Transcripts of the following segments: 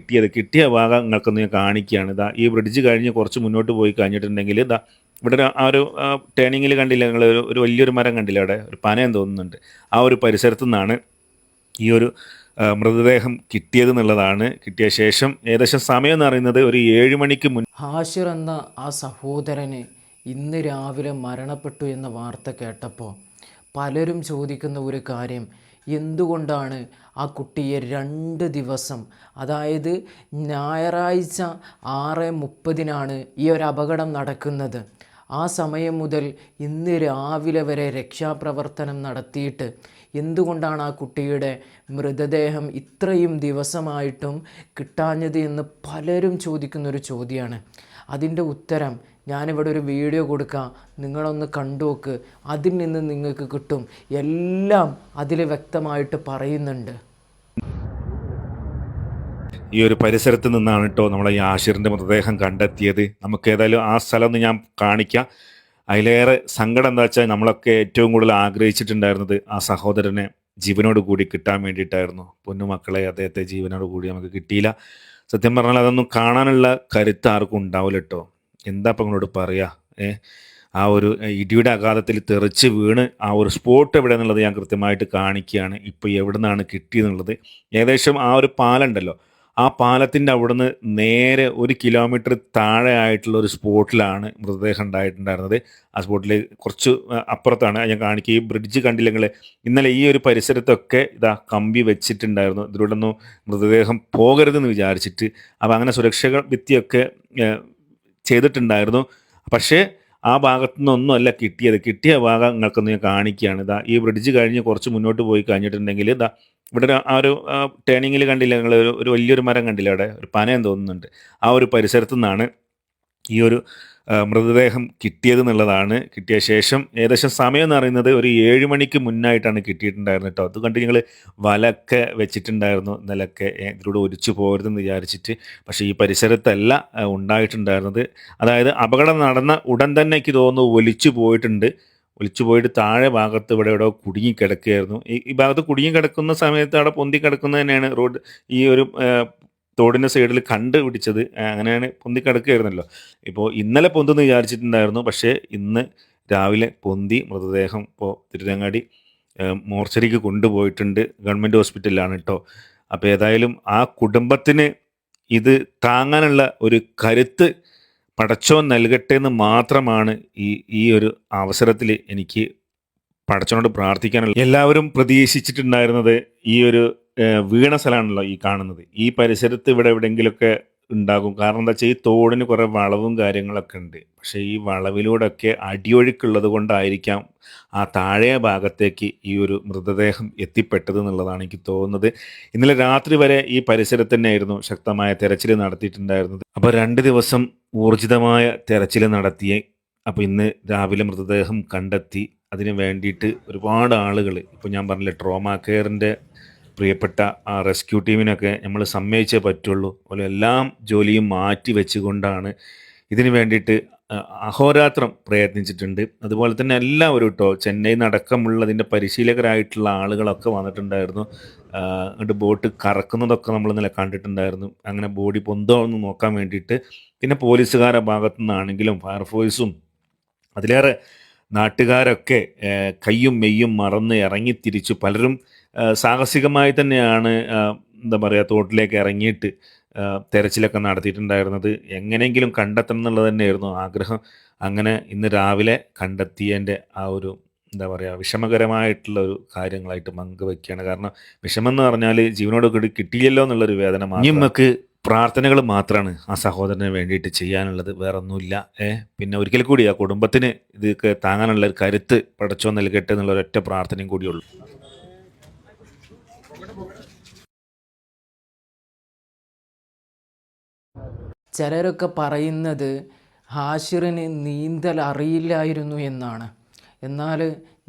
കിട്ടിയത് കിട്ടിയ ഭാഗങ്ങൾക്കൊന്ന് ഞാൻ കാണിക്കുകയാണ്. ഇതാ ഈ ബ്രിഡ്ജ് കഴിഞ്ഞ് കുറച്ച് മുന്നോട്ട് പോയി കഴിഞ്ഞിട്ടുണ്ടെങ്കിൽ ഇതാ ഇവിടെ ഒരു ആ ഒരു ടേണിങ്ങിൽ കണ്ടില്ല നിങ്ങൾ ഒരു വലിയൊരു മരം കണ്ടില്ല അവിടെ? ഒരു പനയം തോന്നുന്നുണ്ട്. ആ ഒരു പരിസരത്തു നിന്നാണ് ഈ ഒരു മൃതദേഹം കിട്ടിയത് എന്നുള്ളതാണ്. കിട്ടിയ ശേഷം ഏകദേശം സമയം എന്ന് പറയുന്നത് ഒരു ഏഴ് മണിക്ക് മുൻ ഹാഷിർ എന്ന ആ സഹോദരന് ഇന്ന് രാവിലെ മരണപ്പെട്ടു എന്ന വാർത്ത കേട്ടപ്പോൾ പലരും ചോദിക്കുന്ന ഒരു കാര്യം എന്തുകൊണ്ടാണ് ആ കുട്ടിയെ രണ്ട് ദിവസം അതായത് ഞായറാഴ്ച ആറ് മുപ്പതിനാണ് ഈ ഒരു അപകടം നടക്കുന്നത്. ആ സമയം മുതൽ ഇന്ന് രാവിലെ വരെ രക്ഷാപ്രവർത്തനം നടത്തിയിട്ട് എന്തുകൊണ്ടാണ് ആ കുട്ടിയുടെ മൃതദേഹം ഇത്രയും ദിവസമായിട്ടും കിട്ടാഞ്ഞത് എന്ന് പലരും ചോദിക്കുന്നൊരു ചോദ്യമാണ്. അതിന്റെ ഉത്തരം ഞാനിവിടെ ഒരു വീഡിയോ കൊടുക്കാം. നിങ്ങളൊന്ന് കണ്ടു നോക്ക് അതിൽ നിന്ന് നിങ്ങൾക്ക് കിട്ടും. എല്ലാം അതിൽ വ്യക്തമായിട്ട് പറയുന്നുണ്ട്. ഈ ഒരു പരിസരത്ത് നിന്നാണ് കേട്ടോ നമ്മളെ ഈ ആഷിറിന്റെ മൃതദേഹം കണ്ടെത്തിയത്. നമുക്ക് ഏതായാലും ആ സ്ഥലം ഒന്ന് ഞാൻ കാണിക്കാം. അതിലേറെ സങ്കടം എന്താ വെച്ചാൽ നമ്മളൊക്കെ ഏറ്റവും കൂടുതൽ ആഗ്രഹിച്ചിട്ടുണ്ടായിരുന്നത് ആ സഹോദരനെ ജീവനോട് കൂടി കിട്ടാൻ വേണ്ടിയിട്ടായിരുന്നു. പൊന്നുമക്കളെ അദ്ദേഹത്തെ ജീവനോട് കൂടി നമുക്ക് കിട്ടിയില്ല. സത്യം പറഞ്ഞാൽ അതൊന്നും കാണാനുള്ള കരുത്ത് ആർക്കും ഉണ്ടാവില്ല കേട്ടോ. എന്താ ഇപ്പം നിങ്ങളോട് പറയാ? ഏ? ആ ഒരു ഇടിയുടെ ആഘാതത്തിൽ തെറിച്ച് വീണ് ആ ഒരു സ്പോട്ട് എവിടെ എന്നുള്ളത് ഞാൻ കൃത്യമായിട്ട് കാണിക്കുകയാണ്. ഇപ്പോൾ എവിടെ നിന്നാണ് കിട്ടിയെന്നുള്ളത്. ഏകദേശം ആ ഒരു പാലുണ്ടല്ലോ. ആ പാലത്തിന്റെ അവിടുന്ന് നേരെ ഒരു കിലോമീറ്റർ താഴെ ആയിട്ടുള്ള ഒരു സ്പോട്ടിലാണ് മൃതദേഹം ഉണ്ടായിട്ടുണ്ടായിരുന്നത്. ആ സ്പോട്ടിൽ കുറച്ച് അപ്പുറത്താണ്. ഞാൻ കാണിക്കുക ഈ ബ്രിഡ്ജ് കണ്ടില്ലെങ്കിൽ ഇന്നലെ ഈ ഒരു പരിസരത്തൊക്കെ ഇതാ കമ്പി വെച്ചിട്ടുണ്ടായിരുന്നു. ഇതിലൂടെ ഒന്നും മൃതദേഹം പോകരുതെന്ന് വിചാരിച്ചിട്ട്. അപ്പോൾ അങ്ങനെ സുരക്ഷകൾ ഭിത്തിയൊക്കെ ഏഹ്, ചെയ്തിട്ടുണ്ടായിരുന്നു. പക്ഷേ ആ ഭാഗത്തു നിന്നൊന്നും അല്ല കിട്ടിയത്. കിട്ടിയ ഭാഗം നിങ്ങൾക്കൊന്ന് ഞാൻ കാണിക്കുകയാണ്. ഇതാ ഈ ബ്രിഡ്ജ് കഴിഞ്ഞ് കുറച്ച് മുന്നോട്ട് പോയി കഴിഞ്ഞിട്ടുണ്ടെങ്കിൽ ഇതാ ഇവിടെ ആ ഒരു ടേണിങ്ങിൽ കണ്ടില്ല നിങ്ങൾ? ഒരു വലിയൊരു മരം കണ്ടില്ല അവിടെ? ഒരു പനയം തോന്നുന്നുണ്ട്. ആ ഒരു പരിസരത്തു നിന്നാണ് ഈ ഒരു മൃതദേഹം കിട്ടിയത് എന്നുള്ളതാണ് കിട്ടിയ ശേഷം. ഏകദേശം സമയം എന്ന് പറയുന്നത് ഒരു ഏഴ് മണിക്ക് മുന്നായിട്ടാണ് കിട്ടിയിട്ടുണ്ടായിരുന്നത് കേട്ടോ. അത് കണ്ട് ഞങ്ങൾ വലക്കെ വെച്ചിട്ടുണ്ടായിരുന്നു. നിലക്കെ ഇതിലൂടെ ഒലിച്ചു പോകരുതെന്ന് വിചാരിച്ചിട്ട്. പക്ഷേ ഈ പരിസരത്തല്ല ഉണ്ടായിട്ടുണ്ടായിരുന്നത്. അതായത് അപകടം നടന്ന ഉടൻ തന്നെ എനിക്ക് തോന്നുന്നു ഒലിച്ചു പോയിട്ടുണ്ട്. ഒലിച്ചു പോയിട്ട് താഴെ ഭാഗത്ത് ഇവിടെ ഇവിടെ കുടുങ്ങി കിടക്കുകയായിരുന്നു. ഈ ഭാഗത്ത് കുടുങ്ങി കിടക്കുന്ന സമയത്ത് അവിടെ പൊന്തി കിടക്കുന്നത് തന്നെയാണ് റോഡ് ഈ ഒരു തോടിന്റെ സൈഡിൽ കണ്ടുപിടിച്ചത് പിടിച്ചത് അങ്ങനെയാണ് പൊന്തി കിടക്കുകയായിരുന്നല്ലോ. ഇപ്പോൾ ഇന്നലെ പൊന്തെന്ന് വിചാരിച്ചിട്ടുണ്ടായിരുന്നു പക്ഷേ ഇന്ന് രാവിലെ പൊന്തി മൃതദേഹം ഇപ്പോൾ തിരുരങ്ങാടി മോർച്ചറിക്ക് കൊണ്ടുപോയിട്ടുണ്ട്. ഗവൺമെന്റ് ഹോസ്പിറ്റലിലാണ് കേട്ടോ. അപ്പോൾ ഏതായാലും ആ കുടുംബത്തിന് ഇത് താങ്ങാനുള്ള ഒരു കരുത്ത് പടച്ചോൻ നൽകട്ടെ എന്ന് മാത്രമാണ് ഈ ഈ ഒരു അവസരത്തിൽ എനിക്ക് പടച്ചോനോട് പ്രാർത്ഥിക്കാനുള്ള എല്ലാവരും പ്രതീക്ഷിച്ചിട്ടുണ്ടായിരുന്നത് ഈ ഒരു വീണ സ്ഥലമാണല്ലോ ഈ കാണുന്നത്. ഈ പരിസരത്ത് ഇവിടെ എവിടെയെങ്കിലുമൊക്കെ ഉണ്ടാകും. കാരണം എന്താ വെച്ചാൽ ഈ തോടിന് കുറേ വളവും കാര്യങ്ങളൊക്കെ ഉണ്ട്. പക്ഷേ ഈ വളവിലൂടെയൊക്കെ അടിയൊഴുക്കുള്ളത് കൊണ്ടായിരിക്കാം ആ താഴെ ഭാഗത്തേക്ക് ഈ ഒരു മൃതദേഹം എത്തിപ്പെട്ടത് എന്നുള്ളതാണ് എനിക്ക് തോന്നുന്നത്. ഇന്നലെ രാത്രി വരെ ഈ പരിസരത്ത് തന്നെയായിരുന്നു ശക്തമായ തെരച്ചിൽ നടത്തിയിട്ടുണ്ടായിരുന്നത്. അപ്പോൾ രണ്ട് ദിവസം ഊർജിതമായ തെരച്ചിൽ നടത്തിയ. അപ്പോൾ ഇന്ന് രാവിലെ മൃതദേഹം കണ്ടെത്തി. അതിന് വേണ്ടിയിട്ട് ഒരുപാട് ആളുകൾ ഇപ്പോൾ ഞാൻ പറഞ്ഞില്ലേ ട്രോമ കെയറിന്റെ പ്രിയപ്പെട്ട ആ റെസ്ക്യൂ ടീമിനൊക്കെ നമ്മൾ സമ്മതിച്ചേ പറ്റുള്ളൂ. അതുപോലെ എല്ലാം ജോലിയും മാറ്റി വെച്ചുകൊണ്ടാണ് ഇതിന് വേണ്ടിയിട്ട് അഹോരാത്രം പ്രയത്നിച്ചിട്ടുണ്ട്. അതുപോലെ തന്നെ എല്ലാവരും കേട്ടോ ചെന്നൈ നടക്കമുള്ളതിന്റെ പരിശീലകരായിട്ടുള്ള ആളുകളൊക്കെ വന്നിട്ടുണ്ടായിരുന്നു. അങ്ങോട്ട് ബോട്ട് കറക്കുന്നതൊക്കെ നമ്മൾ ഇന്നലെ കണ്ടിട്ടുണ്ടായിരുന്നു. അങ്ങനെ ബോഡി പൊന്തോ എന്ന് നോക്കാൻ വേണ്ടിയിട്ട്. പിന്നെ പോലീസുകാരുടെ ഭാഗത്തു നിന്നാണെങ്കിലും ഫയർഫോഴ്സും അതിലേറെ നാട്ടുകാരൊക്കെ കയ്യും മെയ്യും മറന്ന് ഇറങ്ങിത്തിരിച്ച് പലരും സാഹസികമായി തന്നെയാണ് എന്താ പറയുക തോട്ടിലേക്ക് ഇറങ്ങിയിട്ട് തെരച്ചിലൊക്കെ നടത്തിയിട്ടുണ്ടായിരുന്നത്. എങ്ങനെയെങ്കിലും കണ്ടെത്തണം എന്നുള്ളത് തന്നെയായിരുന്നു ആഗ്രഹം. അങ്ങനെ ഇന്ന് രാവിലെ കണ്ടെത്തിയതിന്റെ ആ ഒരു എന്താ പറയുക വിഷമകരമായിട്ടുള്ള ഒരു കാര്യങ്ങളായിട്ട് പങ്കുവെക്കുകയാണ്. കാരണം വിഷമം എന്ന് പറഞ്ഞാൽ ജീവനോട് കൂടി കിട്ടിയില്ലല്ലോ എന്നുള്ളൊരു വേദന മാത്രം. നമുക്ക് പ്രാർത്ഥനകൾ മാത്രമാണ് ആ സഹോദരന് വേണ്ടിയിട്ട് ചെയ്യാനുള്ളത്. വേറെ ഒന്നുമില്ല ഏ പിന്നെ ഒരിക്കൽ കൂടി ആ കുടുംബത്തിന് ഇതൊക്കെ താങ്ങാനുള്ള ഒരു കരുത്ത് പടച്ചോ നൽകട്ടെ എന്നുള്ള ഒരൊറ്റ പ്രാർത്ഥനയും കൂടിയുള്ളൂ ചിലരൊക്കെ പറയുന്നത് ഹാഷിറിന് നീന്തൽ അറിയില്ലായിരുന്നു എന്നാണ്. എന്നാൽ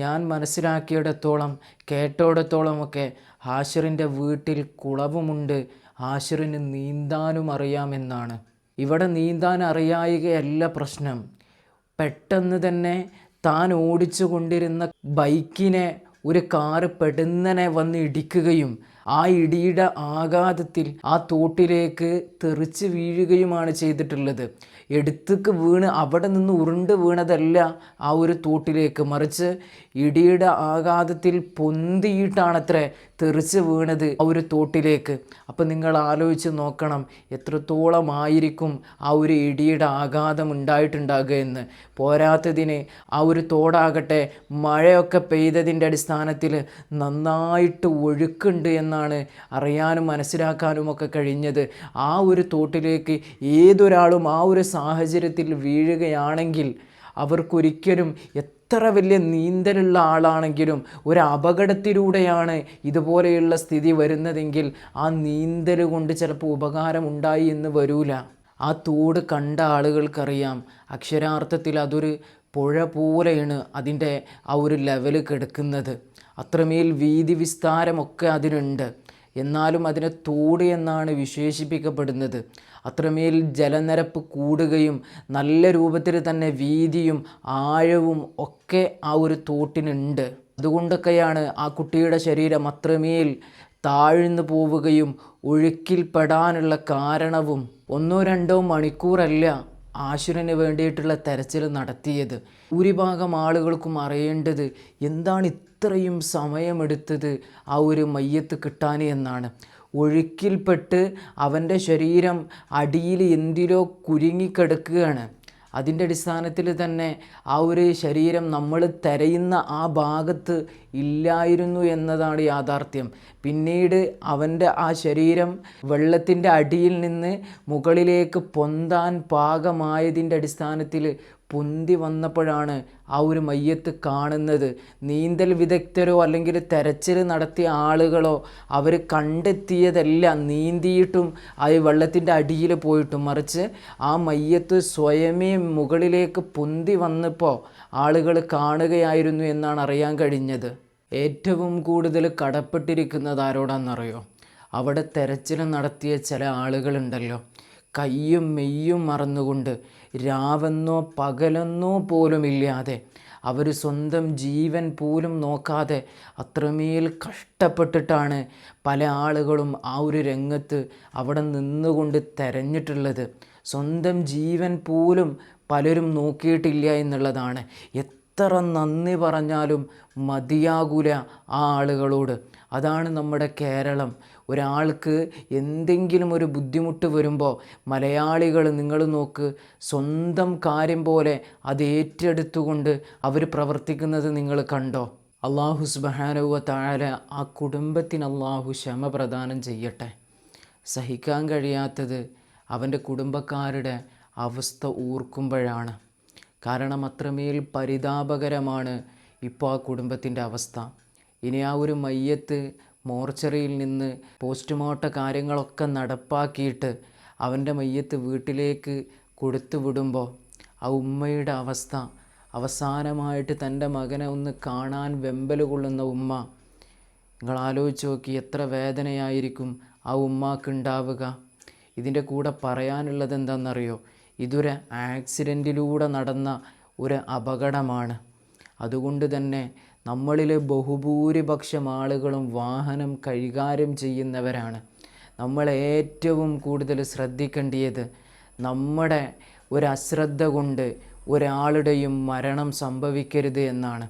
ഞാൻ മനസ്സിലാക്കിയിടത്തോളം കേട്ടോടത്തോളമൊക്കെ ഹാഷിറിന്റെ വീട്ടിൽ കുളവുമുണ്ട്. ഹാഷിറിന് നീന്താനും അറിയാമെന്നാണ് ഇവിടെ നീന്താൻ അറിയായികയല്ല പ്രശ്നം. പെട്ടെന്ന് തന്നെ താൻ ഓടിച്ചു കൊണ്ടിരുന്ന ബൈക്കിനെ ഒരു കാറ് പെടുന്നനെ വന്ന് ഇടിക്കുകയും ആ ഇടിയുടെ ആഘാതത്തിൽ ആ തോട്ടിലേക്ക് തെറിച്ച് വീഴുകയുമാണ് ചെയ്തിട്ടുള്ളത്. എടുത്തേക്ക് വീണ് അവിടെ നിന്ന് ഉരുണ്ട് വീണതല്ല ആ ഒരു തോട്ടിലേക്ക്. മറിച്ച് ഇടിയുടെ ആഘാതത്തിൽ പൊന്തിയിട്ടാണത്രേ തെറിച്ച് വീണത് ആ ഒരു തോട്ടിലേക്ക്. അപ്പം നിങ്ങൾ ആലോചിച്ച് നോക്കണം എത്രത്തോളമായിരിക്കും ആ ഒരു ഇടിയുടെ ആഘാതം ഉണ്ടായിട്ടുണ്ടാകുക എന്ന്. പോരാത്തതിന് ആ ഒരു തോടാകട്ടെ മഴയൊക്കെ പെയ്തതിന്റെ അടിസ്ഥാനത്തിൽ നന്നായിട്ട് ഒഴുക്കുണ്ട് എന്നാണ് അറിയാനും മനസ്സിലാക്കാനും ഒക്കെ കഴിഞ്ഞത്. ആ ഒരു തോട്ടിലേക്ക് ഏതൊരാളും ആ ഒരു സാഹചര്യത്തിൽ വീഴുകയാണെങ്കിൽ അവർക്കൊരിക്കലും എത്ര വലിയ നീന്തലുള്ള ആളാണെങ്കിലും ഒരു അപകടത്തിലൂടെയാണ് ഇതുപോലെയുള്ള സ്ഥിതി വരുന്നതെങ്കിൽ ആ നീന്തൽ കൊണ്ട് ചിലപ്പോൾ ഉപകാരം ഉണ്ടായി എന്ന് വരൂല. ആ തോട് കണ്ട ആളുകൾക്കറിയാം. അക്ഷരാർത്ഥത്തിൽ അതൊരു പുഴ പോലെയാണ് അതിന്റെ ആ ഒരു ലെവൽ കിടക്കുന്നത്. അത്രമേൽ വീതി വിസ്താരമൊക്കെ അതിനുണ്ട്. എന്നാലും അതിനെ തോട് എന്നാണ് വിശേഷിപ്പിക്കപ്പെടുന്നത്. അത്രമേൽ ജലനിരപ്പ് കൂടുകയും നല്ല രൂപത്തിൽ തന്നെ വീതിയും ആഴവും ഒക്കെ ആ ഒരു തോട്ടിനുണ്ട്. അതുകൊണ്ടൊക്കെയാണ് ആ കുട്ടിയുടെ ശരീരം അത്രമേൽ താഴ്ന്നു പോവുകയും ഒഴുക്കിൽപ്പെടാനുള്ള കാരണവും ഒന്നോ രണ്ടോ മണിക്കൂറല്ല ആശുരന് വേണ്ടിയിട്ടുള്ള തെരച്ചിൽ നടത്തിയത്. ഭൂരിഭാഗം ആളുകൾക്കും അറിയേണ്ടത് എന്താണ് ഇത്രയും സമയമെടുത്തത് ആ ഒരു മയ്യത്ത് കിട്ടാൻ എന്നാണ്. ഒഴുക്കിൽപ്പെട്ട് അവന്റെ ശരീരം അടിയിൽ എന്തിലോ കുരുങ്ങിക്കിടക്കുകയാണ് അതിന്റെ അടിസ്ഥാനത്തിൽ തന്നെ ആ ഒരു ശരീരം നമ്മൾ തിരയുന്ന ആ ഭാഗത്ത് ഇല്ലായിരുന്നു എന്നതാണ് യാഥാർത്ഥ്യം. പിന്നീട് അവന്റെ ആ ശരീരം വെള്ളത്തിന്റെ അടിയിൽ നിന്ന് മുകളിലേക്ക് പൊന്താൻ പാകമായതിന്റെ അടിസ്ഥാനത്തിൽ പൊന്തി വന്നപ്പോഴാണ് ആ ഒരു മയ്യത്ത് കാണുന്നത്. നീന്തൽ വിദഗ്ധരോ അല്ലെങ്കിൽ തെരച്ചിൽ നടത്തിയ ആളുകളോ അവർ കണ്ടെത്തിയതല്ല നീന്തിയിട്ടും ആ വെള്ളത്തിന്റെ അടിയിൽ പോയിട്ടും. മറിച്ച് ആ മയ്യത്ത് സ്വയമേ മുകളിലേക്ക് പൊന്തി വന്നപ്പോൾ ആളുകൾ കാണുകയായിരുന്നു എന്നാണ് അറിയാൻ കഴിഞ്ഞത്. ഏറ്റവും കൂടുതൽ കടപ്പെട്ടിരിക്കുന്നത് ആരോടാണെന്നറിയോ അവിടെ തെരച്ചിൽ നടത്തിയ ചില ആളുകളുണ്ടല്ലോ. കയ്യും മെയ്യും മറന്നുകൊണ്ട് രാവെന്നോ പകലെന്നോ പോലുമില്ലാതെ അവർ സ്വന്തം ജീവൻ പോലും നോക്കാതെ അത്രമേൽ കഷ്ടപ്പെട്ടിട്ടാണ് പല ആളുകളും ആ ഒരു രംഗത്ത് അവിടെ നിന്നുകൊണ്ട് തെരഞ്ഞിട്ടുള്ളത്. സ്വന്തം ജീവൻ പോലും പലരും നോക്കിയിട്ടില്ല എന്നുള്ളതാണ്. എത്ര നന്ദി പറഞ്ഞാലും മതിയാകൂല ആ ആളുകളോട്. അതാണ് നമ്മുടെ കേരളം. ഒരാൾക്ക് എന്തെങ്കിലും ഒരു ബുദ്ധിമുട്ട് വരുമ്പോൾ മലയാളികൾ നിങ്ങൾ നോക്ക് സ്വന്തം കാര്യം പോലെ അത് ഏറ്റെടുത്തുകൊണ്ട് അവർ പ്രവർത്തിക്കുന്നത് നിങ്ങൾ കണ്ടോ? അള്ളാഹു സുബാനുവ താഴെ ആ കുടുംബത്തിന് അള്ളാഹു ക്ഷമ പ്രദാനം ചെയ്യട്ടെ. സഹിക്കാൻ കഴിയാത്തത് അവന്റെ കുടുംബക്കാരുടെ അവസ്ഥ ഓർക്കുമ്പോഴാണ് കാരണം അത്രമേൽ പരിതാപകരമാണ് ഇപ്പോൾ ആ കുടുംബത്തിന്റെ അവസ്ഥ. ഇനി ആ ഒരു മയ്യത്ത് മോർച്ചറിയിൽ നിന്ന് പോസ്റ്റ്മോർട്ട കാര്യങ്ങളൊക്കെ നടപ്പാക്കിയിട്ട് അവന്റെ മയ്യത്ത് വീട്ടിലേക്ക് കൊടുത്തു വിടുമ്പോൾ ആ ഉമ്മയുടെ അവസ്ഥ അവസാനമായിട്ട് തന്റെ മകനെ ഒന്ന് കാണാൻ വെമ്പൽ കൊള്ളുന്ന ഉമ്മ നിങ്ങൾ ആലോചിച്ച് നോക്കി എത്ര വേദനയായിരിക്കും ആ ഉമ്മാക്കുണ്ടാവുക ഇതിന്റെ കൂടെ പറയാനുള്ളത് എന്താണെന്നറിയോ? ഇതൊരു ആക്സിഡന്റിലൂടെ നടന്ന ഒരു അപകടമാണ്. അതുകൊണ്ട് തന്നെ നമ്മളിലെ ബഹുഭൂരിപക്ഷം ആളുകളും വാഹനം കൈകാര്യം ചെയ്യുന്നവരാണ്. നമ്മൾ ഏറ്റവും കൂടുതൽ ശ്രദ്ധിക്കേണ്ടിയത് നമ്മുടെ ഒരു അശ്രദ്ധ കൊണ്ട് ഒരാളുടെയും മരണം സംഭവിക്കരുത് എന്നാണ്.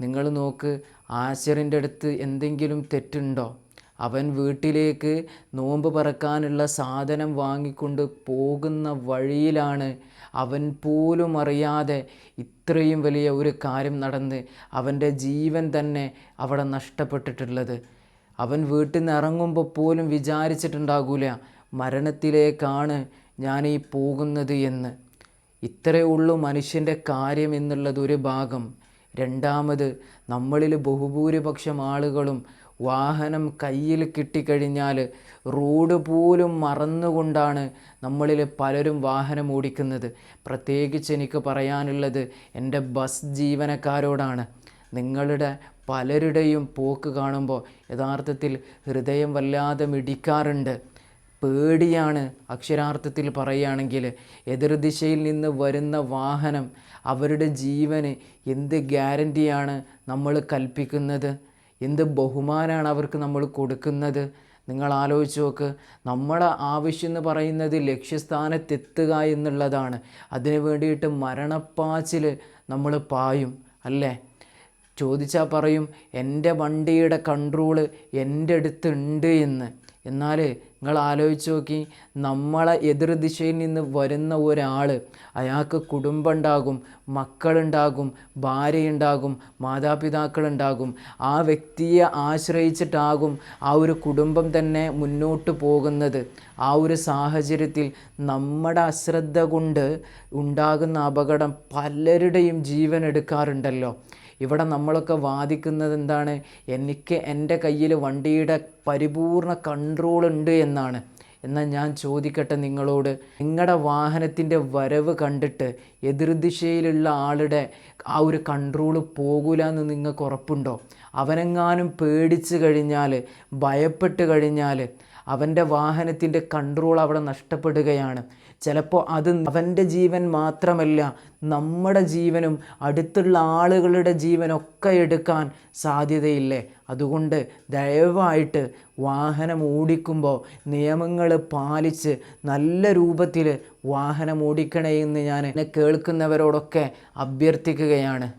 നിങ്ങൾ നോക്ക് ആശറിന്റെ അടുത്ത് എന്തെങ്കിലും തെറ്റുണ്ടോ? അവൻ വീട്ടിലേക്ക് നോമ്പ് പറക്കാനുള്ള സാധനം വാങ്ങിക്കൊണ്ട് പോകുന്ന വഴിയിലാണ് അവൻ പോലും അറിയാതെ ഇത്രയും വലിയ ഒരു കാര്യം നടന്ന് അവന്റെ ജീവൻ തന്നെ അവിടെ നഷ്ടപ്പെട്ടിട്ടുള്ളത്. അവൻ വീട്ടിൽ നിന്ന് ഇറങ്ങുമ്പോൾ പോലും വിചാരിച്ചിട്ടുണ്ടാകൂല മരണത്തിലേക്കാണ് ഞാൻ ഈ പോകുന്നത് എന്ന്. ഇത്രയേ ഉള്ളൂ മനുഷ്യന്റെ കാര്യം എന്നുള്ളത് ഒരു ഭാഗം. രണ്ടാമത് നമ്മളിൽ ബഹുഭൂരിപക്ഷം ആളുകളും വാഹനം കയ്യിൽ കിട്ടിക്കഴിഞ്ഞാൽ റോഡ് പോലും മറന്നുകൊണ്ടാണ് നമ്മളിൽ പലരും വാഹനം ഓടിക്കുന്നത്. പ്രത്യേകിച്ച് എനിക്ക് പറയാനുള്ളത് എന്റെ ബസ് ജീവനക്കാരോടാണ്. നിങ്ങളുടെ പലരുടെയും പോക്ക് കാണുമ്പോൾ യഥാർത്ഥത്തിൽ ഹൃദയം വല്ലാതെ മിടിക്കാറുണ്ട്. പേടിയാണ് അക്ഷരാർത്ഥത്തിൽ പറയുകയാണെങ്കിൽ എതിർദിശയിൽ നിന്ന് വരുന്ന വാഹനം അവരുടെ ജീവന് എന്ത് ഗ്യാരന്റിയാണ് നമ്മൾ കൽപ്പിക്കുന്നത്? എന്ത് ബഹുമാനമാണ് അവർക്ക് നമ്മൾ കൊടുക്കുന്നത്? നിങ്ങൾ ആലോചിച്ച് നോക്ക്. നമ്മുടെ ആവശ്യം എന്ന് പറയുന്നത് ലക്ഷ്യസ്ഥാനത്തെത്തുക എന്നുള്ളതാണ്. അതിന് വേണ്ടിയിട്ട് മരണപ്പാച്ചിൽ നമ്മൾ പായും അല്ലേ? ചോദിച്ചാൽ പറയും എന്റെ വണ്ടിയുടെ കൺട്രോൾ എന്റെ അടുത്തുണ്ട് എന്ന്. എന്നാൽ നിങ്ങൾ ആലോചിച്ച് നോക്കി നമ്മളെ എതിർദിശയിൽ നിന്ന് വരുന്ന ഒരാൾ അയാൾക്ക് കുടുംബം ഉണ്ടാകും മക്കളുണ്ടാകും ഭാര്യയുണ്ടാകും മാതാപിതാക്കളുണ്ടാകും ആ വ്യക്തിയെ ആശ്രയിച്ചിട്ടാകും ആ ഒരു കുടുംബം തന്നെ മുന്നോട്ട് പോകുന്നത്. ആ ഒരു സാഹചര്യത്തിൽ നമ്മുടെ അശ്രദ്ധ കൊണ്ട് ഉണ്ടാകുന്ന അപകടം പലരുടെയും ജീവൻ എടുക്കാറുണ്ടല്ലോ. ഇവിടെ നമ്മളൊക്കെ വാദിക്കുന്നത് എന്താണ്? എനിക്ക് എന്റെ കയ്യിൽ വണ്ടിയുടെ പരിപൂർണ കൺട്രോൾ ഉണ്ട് എന്നാണ്. എന്നാൽ ഞാൻ ചോദിക്കട്ടെ നിങ്ങളോട് നിങ്ങളുടെ വാഹനത്തിന്റെ വരവ് കണ്ടിട്ട് എതിർദിശയിലുള്ള ആളുടെ ആ ഒരു കൺട്രോൾ പോകില്ല എന്ന് നിങ്ങൾക്ക് ഉറപ്പുണ്ടോ? അവനെങ്ങാനും പേടിച്ച് കഴിഞ്ഞാൽ ഭയപ്പെട്ട് കഴിഞ്ഞാൽ അവന്റെ വാഹനത്തിന്റെ കൺട്രോൾ അവിടെ നഷ്ടപ്പെടുകയാണ്. ചിലപ്പോൾ അത് അവന്റെ ജീവൻ മാത്രമല്ല നമ്മുടെ ജീവനും അടുത്തുള്ള ആളുകളുടെ ജീവനൊക്കെ എടുക്കാൻ സാധ്യതയില്ലേ? അതുകൊണ്ട് ദയവായിട്ട് വാഹനം ഓടിക്കുമ്പോൾ നിയമങ്ങൾ പാലിച്ച് നല്ല രൂപത്തിൽ വാഹനം ഓടിക്കണേ എന്ന് ഞാൻ കേൾക്കുന്നവരോടൊക്കെ അഭ്യർത്ഥിക്കുകയാണ്.